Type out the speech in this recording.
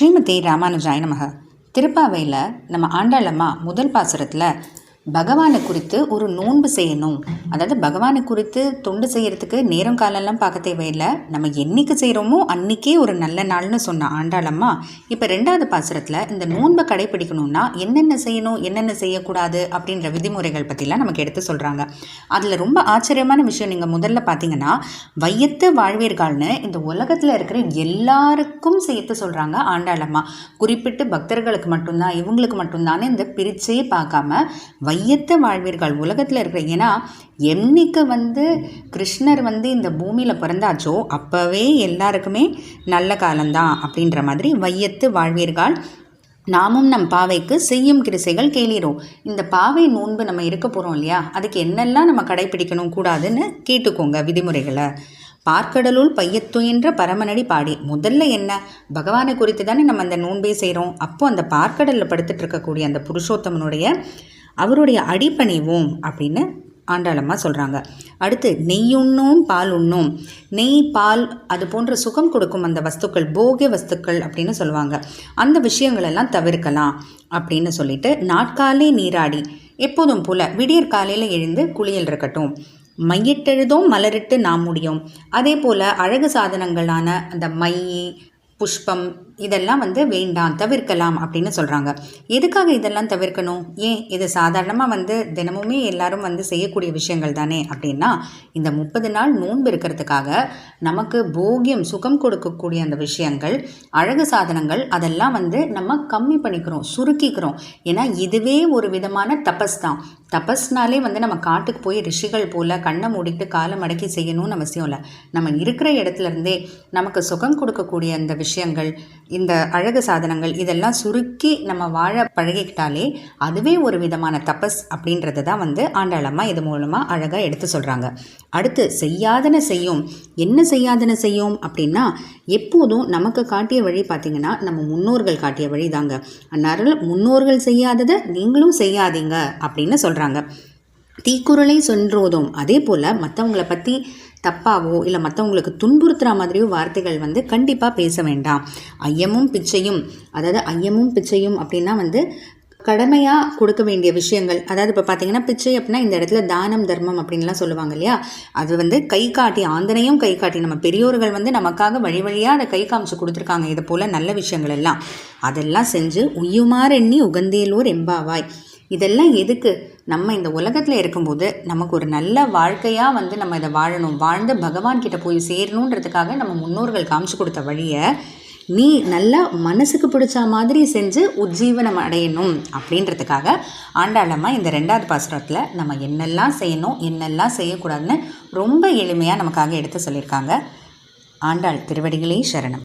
ஸ்ரீமதி ராமானுஜாய நமக. திருப்பாவையில் நம்ம ஆண்டாளம்மா முதல் பாசுரத்தில் பகவானை குறித்து ஒரு நோன்பு செய்யணும். அதாவது பகவானை குறித்து தொண்டு செய்கிறதுக்கு நேரம் காலம்லாம் பார்க்க தேவையில்லை. நம்ம என்னைக்கு செய்கிறோமோ அன்றைக்கே ஒரு நல்ல நாள்னு சொன்ன ஆண்டாளம்மா இப்போ ரெண்டாவது பாசுரத்தில் இந்த நோன்பை கடைப்பிடிக்கணும்னா என்னென்ன செய்யணும் என்னென்ன செய்யக்கூடாது அப்படின்ற விதிமுறைகள் பற்றிலாம் நமக்கு எடுத்து சொல்கிறாங்க அதில் ரொம்ப ஆச்சரியமான விஷயம் நீங்கள் முதல்ல பார்த்தீங்கன்னா வையத்து வாழ்வீர்கள்னு இந்த உலகத்தில் இருக்கிற எல்லாருக்கும் சேர்த்து சொல்கிறாங்க ஆண்டாளம்மா குறிப்பிட்டு பக்தர்களுக்கு மட்டும்தான் இவங்களுக்கு மட்டும்தானே இந்த பிரிச்சே பார்க்காம வையத்து வாழ்வீர்கள் உலகத்தில் இருக்கிற. ஏன்னா என்னைக்கு வந்து கிருஷ்ணர் வந்து இந்த பூமியில் பிறந்தாச்சோ அப்போவே எல்லாருக்குமே நல்ல காலம்தான் அப்படின்ற மாதிரி வையத்து வாழ்வீர்கள். நாமும் நம் பாவைக்கு செய்யும் கிருசைகள் கேளிரோம் இந்த பாவை நோன்பு நம்ம இருக்க போகிறோம் இல்லையா? அதுக்கு என்னெல்லாம் நம்ம கடைப்பிடிக்கணும் கூடாதுன்னு கேட்டுக்கோங்க விதிமுறைகளை. பார்க்கடலுள் பையத்துயின்ற பரமநடி பாடி. முதல்ல என்ன? பகவானை குறித்து தானே நம்ம அந்த நோன்பே செய்கிறோம் அப்போது அந்த பார்க்கடலில் படுத்துட்டு இருக்கக்கூடிய அந்த புருஷோத்தமனுடைய அவருடைய அடிப்பணிவோம் அப்படின்னு ஆண்டாளம்மா சொல்கிறாங்க அடுத்து நெய் உண்ணும் பால் உண்ணும் நெய் பால் அது போன்ற சுகம் கொடுக்கும் அந்த வஸ்துக்கள் போகிய வஸ்துக்கள் அப்படின்னு சொல்லுவாங்க. அந்த விஷயங்களெல்லாம் தவிர்க்கலாம் அப்படின்னு சொல்லிட்டு நாட்காலே நீராடி எப்போதும் போல் விடியற் காலையில் எழுந்து குளியல் இருக்கட்டும். மையிட்டெழுதும் மலரிட்டு நாம் முடியும். அதே போல் அழகு சாதனங்களான அந்த மை புஷ்பம் இதெல்லாம் வந்து வேண்டாம் தவிர்க்கலாம் அப்படின்னு சொல்கிறாங்க எதுக்காக இதெல்லாம் தவிர்க்கணும்? ஏன்? இது சாதாரணமாக வந்து தினமுமே எல்லாரும் வந்து செய்யக்கூடிய விஷயங்கள் தானே? அப்படின்னா இந்த முப்பது நாள் நோன்பு இருக்கிறதுக்காக நமக்கு போகியம் சுகம் கொடுக்கக்கூடிய அந்த விஷயங்கள் அழகு சாதனங்கள் அதெல்லாம் வந்து நம்ம கம்மி பண்ணிக்கிறோம் சுருக்கிக்கிறோம். ஏன்னா இதுவே ஒரு விதமான தபஸ் தான். தபஸ்னாலே வந்து நம்ம காட்டுக்கு போய் ரிஷிகள் போல் கண்ணை மூடிட்டு காலை மடக்கி செய்யணும்னு அவசியம் இல்லை. நம்ம இருக்கிற இடத்துல இருந்தே நமக்கு சுகம் கொடுக்கக்கூடிய அந்த விஷயங்கள் இந்த அழகு சாதனங்கள் இதெல்லாம் சுருக்கி நம்ம வாழ பழகிக்கிட்டாலே அதுவே ஒரு விதமான தபஸ் அப்படின்றது தான் வந்து ஆண்டாளம்மா இது மூலமாக அழகாக எடுத்து சொல்கிறாங்க அடுத்து செய்யாதன செய்யும். என்ன செய்யாதன செய்யும் அப்படின்னா எப்போதும் நமக்கு காட்டிய வழி பார்த்திங்கன்னா நம்ம முன்னோர்கள் காட்டிய வழி தாங்க அந்நேரம் முன்னோர்கள் செய்யாததை நீங்களும் செய்யாதீங்க அப்படின்னு சொல்கிறாங்க தீக்குறளை சொன்றோதும். அதே போல் மற்றவங்கள பற்றி தப்பாவோ இல்லை மற்றவங்களுக்கு துன்புறுத்துகிற மாதிரியோ வார்த்தைகள் வந்து கண்டிப்பாக பேச வேண்டாம். ஐயமும் பிச்சையும் அதாவது ஐயமும் பிச்சையும் அப்படின்னா வந்து கடமையாக கொடுக்க வேண்டிய விஷயங்கள். அதாவது இப்போ பார்த்தீங்கன்னா பிச்சை அப்படின்னா இந்த இடத்துல தானம் தர்மம் அப்படின்லாம் சொல்லுவாங்க இல்லையா? அது வந்து கை காட்டி ஆந்தனையும் கை காட்டி நம்ம பெரியோர்கள் வந்து நமக்காக வழி வழியாக அதை கை காமிச்சு கொடுத்துருக்காங்க. இதை போல் நல்ல விஷயங்கள் எல்லாம். அதெல்லாம் செஞ்சு உய்யுமாறு எண்ணி உகந்தேலூர் எம்பாவாய். இதெல்லாம் எதுக்கு? நம்ம இந்த உலகத்தில் இருக்கும்போது நமக்கு ஒரு நல்ல வாழ்க்கையாக வந்து நம்ம இதை வாழணும். வாழ்ந்து பகவான்கிட்ட போய் சேரணுன்றதுக்காக நம்ம முன்னோர்கள் காமிச்சு கொடுத்த வழியை நீ நல்லா மனசுக்கு பிடிச்ச மாதிரி செஞ்சு உஜ்ஜீவனம் அடையணும். அப்படின்றதுக்காக ஆண்டாளம்மா இந்த ரெண்டாவது பாசுரத்தில் நம்ம என்னெல்லாம் செய்யணும் என்னெல்லாம் செய்யக்கூடாதுன்னு ரொம்ப எளிமையாக நமக்காக எடுத்து சொல்லியிருக்காங்க. ஆண்டாள் திருவடிகளே சரணம்.